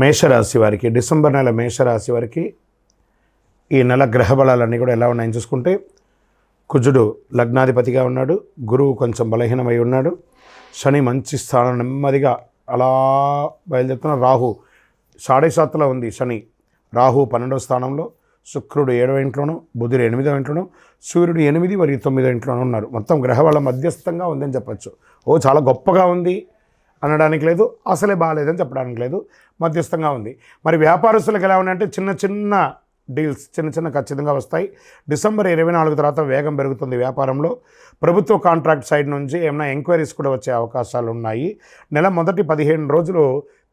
మేషరాశి వారికి డిసెంబర్ నెల మేషరాశి వారికి ఈ నెల గ్రహ బలాలన్నీ కూడా ఎలా ఉన్నాయని చూసుకుంటే కుజుడు లగ్నాధిపతిగా ఉన్నాడు గురువు కొంచెం బలహీనమై ఉన్నాడు శని మంచి స్థానం నెమ్మదిగా అలా బయలుదేరుతున్న రాహు సాడే సాత్లో ఉంది శని. రాహు పన్నెండవ స్థానంలో శుక్రుడు ఏడవ ఇంట్లోనూ బుధుడు ఎనిమిదవ ఇంట్లోనూ సూర్యుడు ఎనిమిది మరియు తొమ్మిదో ఇంట్లోనూ ఉన్నారు. మొత్తం గ్రహబల మధ్యస్థంగా ఉందని చెప్పచ్చు. ఓ చాలా గొప్పగా ఉంది. అనడానికి లేదు అసలే బాగాలేదని చెప్పడానికి లేదు మధ్యస్థంగా ఉంది. మరి వ్యాపారస్తులకు ఎలా ఉన్నాయంటే చిన్న చిన్న డీల్స్ చిన్న చిన్న ఖచ్చితంగా వస్తాయి. డిసెంబర్ ఇరవై నాలుగు తర్వాత వేగం పెరుగుతుంది వ్యాపారంలో. ప్రభుత్వ కాంట్రాక్ట్ సైడ్ నుంచి ఏమైనా ఎంక్వైరీస్ కూడా వచ్చే అవకాశాలు ఉన్నాయి. నెల మొదటి పదిహేను రోజులు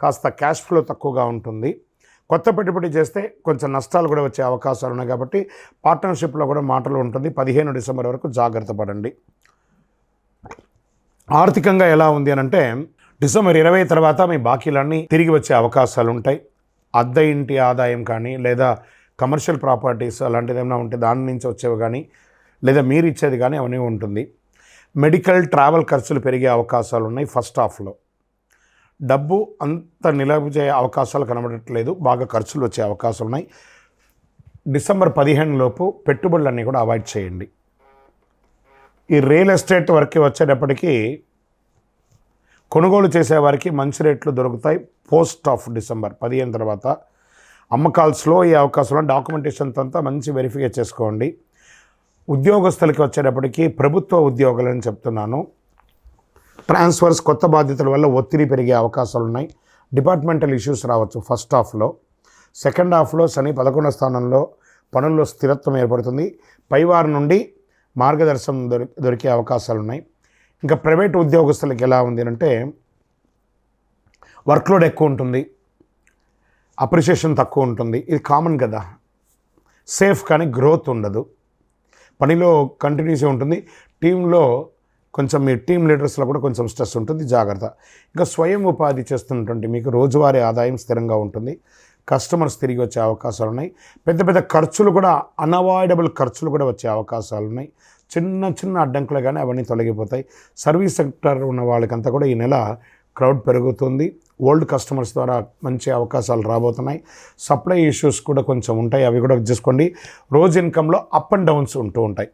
కాస్త క్యాష్ ఫ్లో తక్కువగా ఉంటుంది. కొత్త పెట్టుబడి చేస్తే కొంచెం నష్టాలు కూడా వచ్చే అవకాశాలు ఉన్నాయి కాబట్టి పార్ట్నర్షిప్లో కూడా మాటలు ఉంటుంది. పదిహేను డిసెంబర్ వరకు జాగ్రత్త పడండి. ఆర్థికంగా ఎలా ఉంది అని అంటే డిసెంబర్ ఇరవై తర్వాత మీ బాకీలన్నీ తిరిగి వచ్చే అవకాశాలు ఉంటాయి అద్దె ఇంటి ఆదాయం కానీ లేదా కమర్షియల్ ప్రాపర్టీస్ అలాంటిది ఏమైనా ఉంటే దాని నుంచి వచ్చేవి కానీ లేదా మీరు ఇచ్చేది కానీ అవన్నీ ఉంటుంది. మెడికల్ ట్రావెల్ ఖర్చులు పెరిగే అవకాశాలు ఉన్నాయి ఫస్ట్ హాఫ్లో. డబ్బు అంత నిలవ అవకాశాలు కనబడట్లేదు బాగా ఖర్చులు వచ్చే అవకాశాలు ఉన్నాయి డిసెంబర్ పదిహేను లోపు పెట్టుబడులన్నీ కూడా అవాయిడ్ చేయండి. ఈ రియల్ ఎస్టేట్ వరకు వచ్చేటప్పటికీ కొనుగోలు చేసేవారికి మంచి రేట్లు దొరుకుతాయి. పోస్ట్ ఆఫ్ డిసెంబర్ పదిహేను తర్వాత అమ్మకాల్స్లో ఈ అవకాశంలో డాక్యుమెంటేషన్ అంతా మంచి వెరిఫికేట్ చేసుకోండి. ఉద్యోగస్తులకి వచ్చేటప్పటికి ప్రభుత్వ ఉద్యోగులని చెప్తున్నాను. ట్రాన్స్ఫర్స్ కొత్త బాధ్యతల వల్ల ఒత్తిడి పెరిగే అవకాశాలు ఉన్నాయి. డిపార్ట్మెంటల్ ఇష్యూస్ రావచ్చు ఫస్ట్ హాఫ్లో. సెకండ్ హాఫ్లో శని పదకొండవ స్థానంలో పనుల్లో స్థిరత్వం ఏర్పడుతుంది. పైవారి నుండి మార్గదర్శనం దొరి దొరికే అవకాశాలు ఉన్నాయి. ఇంకా ప్రైవేట్ ఉద్యోగస్తులకు ఎలా ఉంది అంటే వర్క్లోడ్ ఎక్కువ ఉంటుంది అప్రిషియేషన్ తక్కువ ఉంటుంది. ఇది కామన్ కదా. సేఫ్ కానీ గ్రోత్ ఉండదు. పనిలో కంటిన్యూస్ ఉంటుంది. టీంలో కొంచెం మీ టీం లీడర్స్లో కూడా కొంచెం స్ట్రెస్ ఉంటుంది. జాగ్రత్త. ఇంకా స్వయం ఉపాధి చేస్తున్నటువంటి మీకు రోజువారీ ఆదాయం స్థిరంగా ఉంటుంది. కస్టమర్స్ తిరిగి వచ్చే అవకాశాలు ఉన్నాయి. పెద్ద పెద్ద ఖర్చులు కూడా అన్అవాయిడబుల్ ఖర్చులు కూడా వచ్చే అవకాశాలు ఉన్నాయి. చిన్న చిన్న అడ్డంకులు కానీ అవన్నీ తొలగిపోతాయి. సర్వీస్ సెక్టర్ ఉన్న వాళ్ళకంతా కూడా ఈ నెల క్రౌడ్ పెరుగుతుంది. ఓల్డ్ కస్టమర్స్ ద్వారా మంచి అవకాశాలు రాబోతున్నాయి. సప్లై ఇష్యూస్ కూడా కొంచెం ఉంటాయి. అవి కూడా చూసుకోండి. రోజు ఇన్కంలో అప్ అండ్ డౌన్స్ ఉంటూ ఉంటాయి.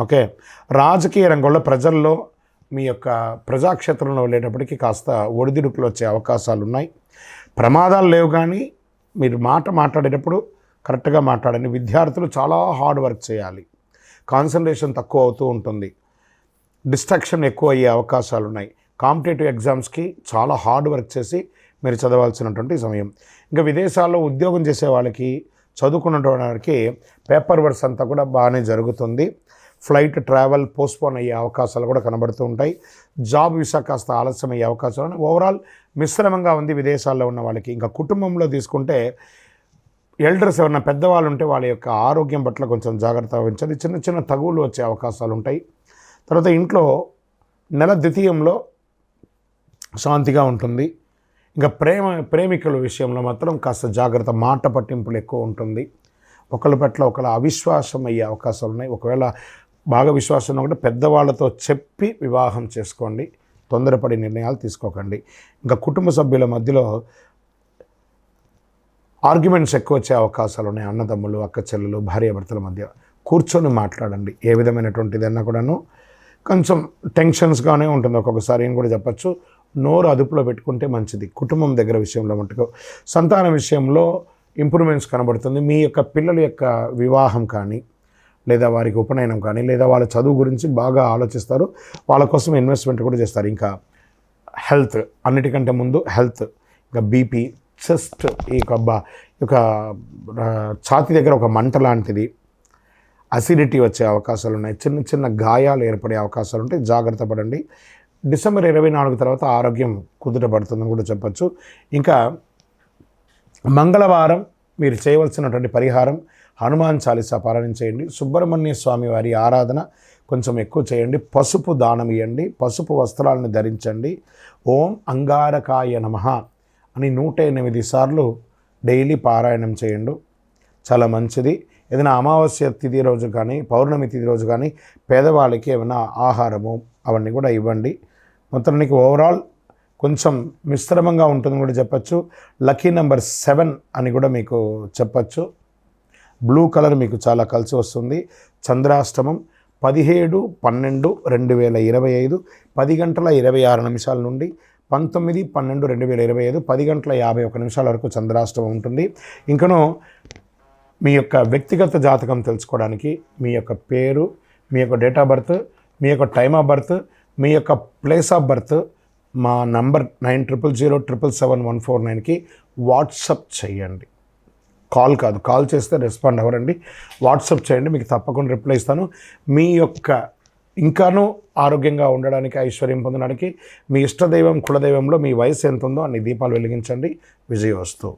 ఓకే? రాజకీయ రంగంలో ప్రజల్లో మీ యొక్క ప్రజాక్షేత్రంలో వెళ్ళేటప్పటికి కాస్త ఒడిదుడుకులు వచ్చే అవకాశాలు ఉన్నాయి. ప్రమాదాలు లేవు కానీ మీరు మాట మాట్లాడేటప్పుడు కరెక్ట్గా మాట్లాడండి. విద్యార్థులు చాలా హార్డ్ వర్క్ చేయాలి. కాన్సన్ట్రేషన్ తక్కువ అవుతూ ఉంటుంది. డిస్ట్రాక్షన్ ఎక్కువ అయ్యే అవకాశాలు ఉన్నాయి కాంపిటేటివ్ ఎగ్జామ్స్కి చాలా హార్డ్ వర్క్ చేసి మీరు చదవాల్సినటువంటి సమయం. ఇంకా విదేశాల్లో ఉద్యోగం చేసే వాళ్ళకి చదువుకున్నటువంటి వారికి పేపర్ వర్క్స్ అంతా కూడా బాగానే జరుగుతుంది. ఫ్లైట్ ట్రావెల్ పోస్ట్పోన్ అయ్యే అవకాశాలు కూడా కనబడుతూ ఉంటాయి. జాబ్ వీసా కాస్త ఆలస్యం అయ్యే అవకాశాలు ఓవరాల్ మిశ్రమంగా ఉంది విదేశాల్లో ఉన్న వాళ్ళకి. ఇంకా కుటుంబంలో తీసుకుంటే ఎల్డర్స్ ఎవరైనా పెద్దవాళ్ళు ఉంటే వాళ్ళ యొక్క ఆరోగ్యం పట్ల కొంచెం జాగ్రత్త వహించాలి చిన్న చిన్న తగువులు వచ్చే అవకాశాలు ఉంటాయి. తర్వాత ఇంట్లో నెల ద్వితీయంలో శాంతిగా ఉంటుంది. ఇంకా ప్రేమ ప్రేమికుల విషయంలో మాత్రం కాస్త జాగ్రత్త మాట పట్టింపులు ఎక్కువ ఉంటుంది. ఒకళ్ళ పట్ల ఒకళ్ళ అవిశ్వాసం అయ్యే అవకాశాలు ఉన్నాయి. ఒకవేళ బాగా విశ్వాసం ఉన్నా కూడా పెద్దవాళ్ళతో చెప్పి వివాహం చేసుకోండి. తొందరపడి నిర్ణయాలు తీసుకోకండి. ఇంకా కుటుంబ సభ్యుల మధ్యలో ఆర్గ్యుమెంట్స్ ఎక్కువ వచ్చే అవకాశాలు ఉన్నాయి అన్నదమ్ములు అక్క చెల్లెలు భార్యాభర్తల మధ్య కూర్చొని మాట్లాడండి. ఏ విధమైనటువంటిదన్నా కూడాను కొంచెం టెన్షన్స్గానే ఉంటుంది. ఒక్కొక్కసారి అని కూడా చెప్పచ్చు. నోరు అదుపులో పెట్టుకుంటే మంచిది. కుటుంబం దగ్గర విషయంలో మటుకు సంతాన విషయంలో ఇంప్రూవ్మెంట్స్ కనబడుతుంది. మీ యొక్క పిల్లల యొక్క వివాహం కానీ లేదా వారికి ఉపనయనం కానీ లేదా వాళ్ళ చదువు గురించి బాగా ఆలోచిస్తారు. వాళ్ళ కోసం ఇన్వెస్ట్మెంట్ కూడా చేస్తారు. ఇంకా హెల్త్ అన్నిటికంటే ముందు హెల్త్ ఇంకా బీపీ చెస్ట్ ఈ యొక్క యొక్క ఛాతి దగ్గర ఒక మంట లాంటిది. అసిడిటీ వచ్చే అవకాశాలు ఉన్నాయి. చిన్న చిన్న గాయాలు ఏర్పడే అవకాశాలు ఉంటాయి. జాగ్రత్త పడండి. డిసెంబర్ ఇరవై నాలుగు తర్వాత ఆరోగ్యం కుదుటపడుతుందని కూడా చెప్పచ్చు. ఇంకా మంగళవారం మీరు చేయవలసినటువంటి పరిహారం హనుమాన్ చాలీసా పారాయణ చేయండి సుబ్రహ్మణ్య స్వామి వారి ఆరాధన కొంచెం ఎక్కువ చేయండి. పసుపు దానం ఇవ్వండి పసుపు వస్త్రాలను ధరించండి. ఓం అంగారకాయ నమః. అని నూట ఎనిమిది సార్లు డైలీ పారాయణం చేయండు. చాలా మంచిది. ఏదైనా అమావాస్య తిథి రోజు కానీ పౌర్ణమి తిథి రోజు కానీ పేదవాళ్ళకి ఏమైనా ఆహారము అవన్నీ కూడా ఇవ్వండి. మొత్తానికి ఓవరాల్ కొంచెం మిశ్రమంగా ఉంటుందని కూడా చెప్పచ్చు. లక్కీ నెంబర్ సెవెన్ అని కూడా మీకు చెప్పచ్చు. బ్లూ కలర్ మీకు చాలా కలిసి వస్తుంది. చంద్రాష్టమం పదిహేడు పన్నెండు రెండు వేల ఇరవై ఐదు పది గంటల ఇరవై ఆరు నిమిషాల నుండి పంతొమ్మిది పన్నెండు రెండు వేల ఇరవై ఐదు పది గంటల యాభై ఒక నిమిషాల వరకు చంద్రాష్టమం ఉంటుంది. ఇంకను మీ యొక్క వ్యక్తిగత జాతకం తెలుసుకోవడానికి మీ యొక్క పేరు మీ యొక్క డేట్ ఆఫ్ బర్త్ మీ యొక్క టైమ్ ఆఫ్ బర్త్ మీ యొక్క ప్లేస్ ఆఫ్ బర్త్ మా number nine triple zero triple seven one four నైన్కి వాట్సప్ చేయండి. కాల్ కాదు కాల్ చేస్తే రెస్పాండ్ అవ్వరండి. వాట్సప్ చేయండి మీకు తప్పకుండా రిప్లై ఇస్తాను. మీ యొక్క ఇంకానూ ఆరోగ్యంగా ఉండడానికి ఐశ్వర్యం పొందడానికి మీ ఇష్టదైవం కులదైవంలో మీ వయసు ఎంత ఉందో అన్ని దీపాలు వెలిగించండి. విజయవస్తు.